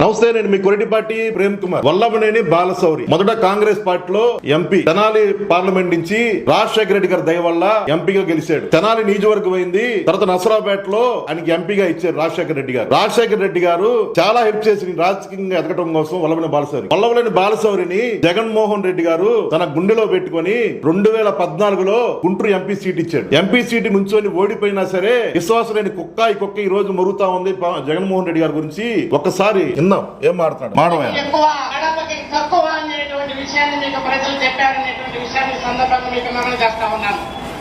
నమస్తే నేను మీ కొరటిపాటి ప్రేమ్ కుమార్. వల్లభనేని బాలశౌరి. మొదట కాంగ్రెస్ పార్టీలో ఎంపీ తెనాలి పార్లమెంట్ నుంచి రాజశేఖర రెడ్డి గారి దయ వల్ల ఎంపీగా గెలిచాడు. తెనాలి నియోజకవర్గం అయింది. తర్వాత నసరాపేట లో ఆయనకి ఎంపీగా ఇచ్చారు రాజశేఖర రెడ్డి గారు. రాజశేఖర రెడ్డి గారు చాలా హెల్ప్ చేసి రాజకీయంగా ఎదగడం కోసం వల్లభనేని బాలశౌరి. వల్లభనేని బాలశౌరిని జగన్మోహన్ రెడ్డి గారు తన గుండెలో పెట్టుకొని రెండు వేల పద్నాలుగులో గుంటూరు ఎంపీ సీట్ ఇచ్చాడు. ఎంపీ సీట్ నుంచొని ఓడిపోయినా సరే విశ్వాసం లేని కుక్క ఈ కుక్క ఈ రోజు మరుగుతా ఉంది. జగన్మోహన్ రెడ్డి గారి గురించి ఒక్కసారి విందాం ఏం మాట్లాడు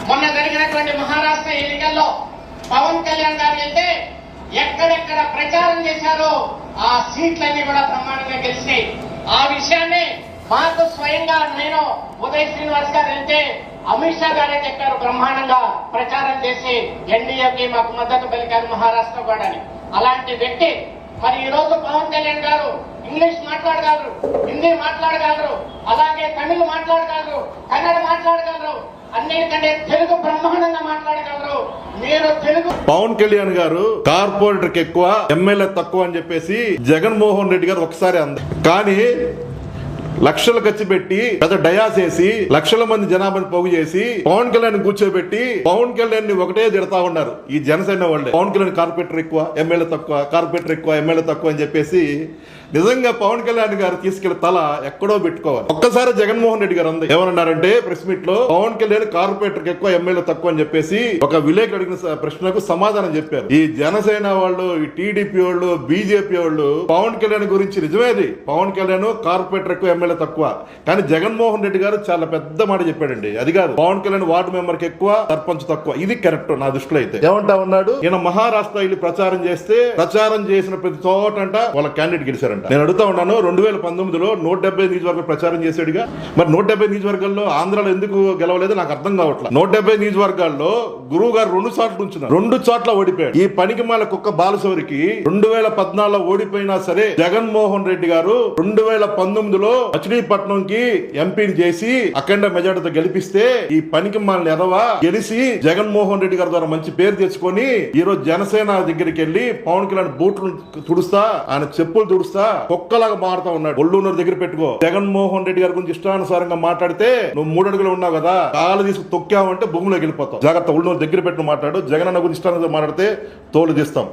మొన్న జరిగినటువంటి మహారాష్ట్ర ఎన్నికల్లో పవన్ కళ్యాణ్ గారు అయితే ఎక్కడెక్కడ ప్రచారం చేశారో ఆ సీట్లన్నీ కూడా బ్రహ్మాండంగా గెలిచినాయి ఆ విషయాన్ని మాకు స్వయంగా నేను ఉదయ్ శ్రీనివాస్ గారు వెళ్తే అమిత్ షా గారే చెప్పారు బ్రహ్మాండంగా ప్రచారం చేసి ఎన్డీఏకి మాకు మద్దతు పలికారు మహారాష్ట్ర కూడా అని. అలాంటి వ్యక్తి మరి ఈ రోజు పవన్ కళ్యాణ్ గారు ఇంగ్లీష్ మాట్లాడగలరు హిందీ మాట్లాడగలరు అలాగే తమిళ్ మాట్లాడగలరు కన్నడ మాట్లాడగలరు అన్నిటికంటే తెలుగు బ్రహ్మాండంగా మాట్లాడగలరు. మీరు తెలుగు పవన్ కళ్యాణ్ గారు కార్పొరేటర్ ఎక్కువ ఎమ్మెల్యే తక్కువ అని చెప్పేసి జగన్మోహన్ రెడ్డి గారు ఒకసారి అంద కానీ లక్షలు ఖర్చు పెట్టి పెద్ద డయాస్ వేసి లక్షల మంది జనాభాని పోగు చేసి పవన్ కళ్యాణ్ కూర్చోబెట్టి పవన్ కళ్యాణ్ని ఒకటే తిడతా ఉన్నారు. ఈ జనసేన వాళ్ళే. పవన్ కళ్యాణ్ కార్పొరేటర్ ఎక్కువ ఎమ్మెల్యే తక్కువ కార్పొరేటర్ ఎక్కువ ఎమ్మెల్యే తక్కువ అని చెప్పేసి నిజంగా పవన్ కళ్యాణ్ గారు తీసుకెళ్ళి తల ఎక్కడో పెట్టుకోవాలి. ఒక్కసారి జగన్మోహన్ రెడ్డి గారు అంది ఏమన్నారంటే ప్రెస్ మీట్లో పవన్ కళ్యాణ్ కార్పొరేటర్కి ఎక్కువ ఎమ్మెల్యే తక్కువ అని చెప్పేసి ఒక విలేకరు అడిగిన ప్రశ్నకు సమాధానం చెప్పారు. ఈ జనసేన వాళ్ళు ఈ టీడీపీ వాళ్ళు బీజేపీ వాళ్ళు పవన్ కళ్యాణ్ గురించి నిజమేది పవన్ కళ్యాణ్ కార్పొరేటర్ ఎక్కువ ఎమ్మెల్యే తక్కువ. కానీ జగన్మోహన్ రెడ్డి గారు చాలా పెద్ద మాట చెప్పాడండి. అది కాదు పవన్ కళ్యాణ్ వార్డు మెంబర్కి ఎక్కువ సర్పంచ్ తక్కువ. ఇది కరెక్ట్ నా దృష్టిలో అయితే. ఏమంటా ఉన్నాడు? ఈయన మహారాష్ట్ర వెళ్ళి ప్రచారం చేస్తే ప్రచారం చేసిన ప్రతి చోట అంట వాళ్ళ క్యాండిడేట్ గెలిచారంట నేను అడుగుతా ఉన్నాను రెండు వేల పంతొమ్మిదిలో నూట డెబ్బై నియోజకవర్గం ప్రచారం చేశాడుగా. మరి నూట డెబ్బై నియోజకవర్గాల్లో ఆంధ్రాలో ఎందుకు గెలవలేదు నాకు అర్థం కావట్లేదు నూట డెబ్బై నియోజకవర్గాల్లో గురువు గారు రెండు చోట్ల ఉంచున్నారు. రెండు చోట్ల ఓడిపోయాడు. ఈ పనికి మాల కుక్క బాలశౌరికి రెండు వేల పద్నాలుగులో ఓడిపోయినా సరే జగన్మోహన్ రెడ్డి గారు రెండు వేల పంతొమ్మిదిలో మచిలీపట్నం కి ఎంపీని చేసి అఖండ మెజార్టీతో గెలిపిస్తే ఈ పనికి మాలని ఎదవ గెలిచి జగన్మోహన్ రెడ్డి గారి ద్వారా మంచి పేరు తెచ్చుకొని ఈ రోజు జనసేన దగ్గరికి వెళ్ళి పవన్ కళ్యాణ్ బూట్లు తుడుస్తా ఆయన చెప్పులు తుడుస్తా కుక్కలాగా మారుతా ఉన్నాడు. ఒళ్ళూనూరు దగ్గర పెట్టుకో. జగన్మోహన్ రెడ్డి గారి గురించి ఇష్టానుసారంగా మాట్లాడితే నువ్వు మూడు అడుగులు ఉన్నావు కదా కాలు తీసుకు తొక్కావంటే భూమిలోకి వెళ్ళిపోతావు. జాగ్రత్త ఒళ్ళూరు దగ్గర పెట్టుకుని మాట్లాడు. జగన్ అన్న గురించి ఇష్టానుసారం మాట్లాడితే తోలు తీస్తాం.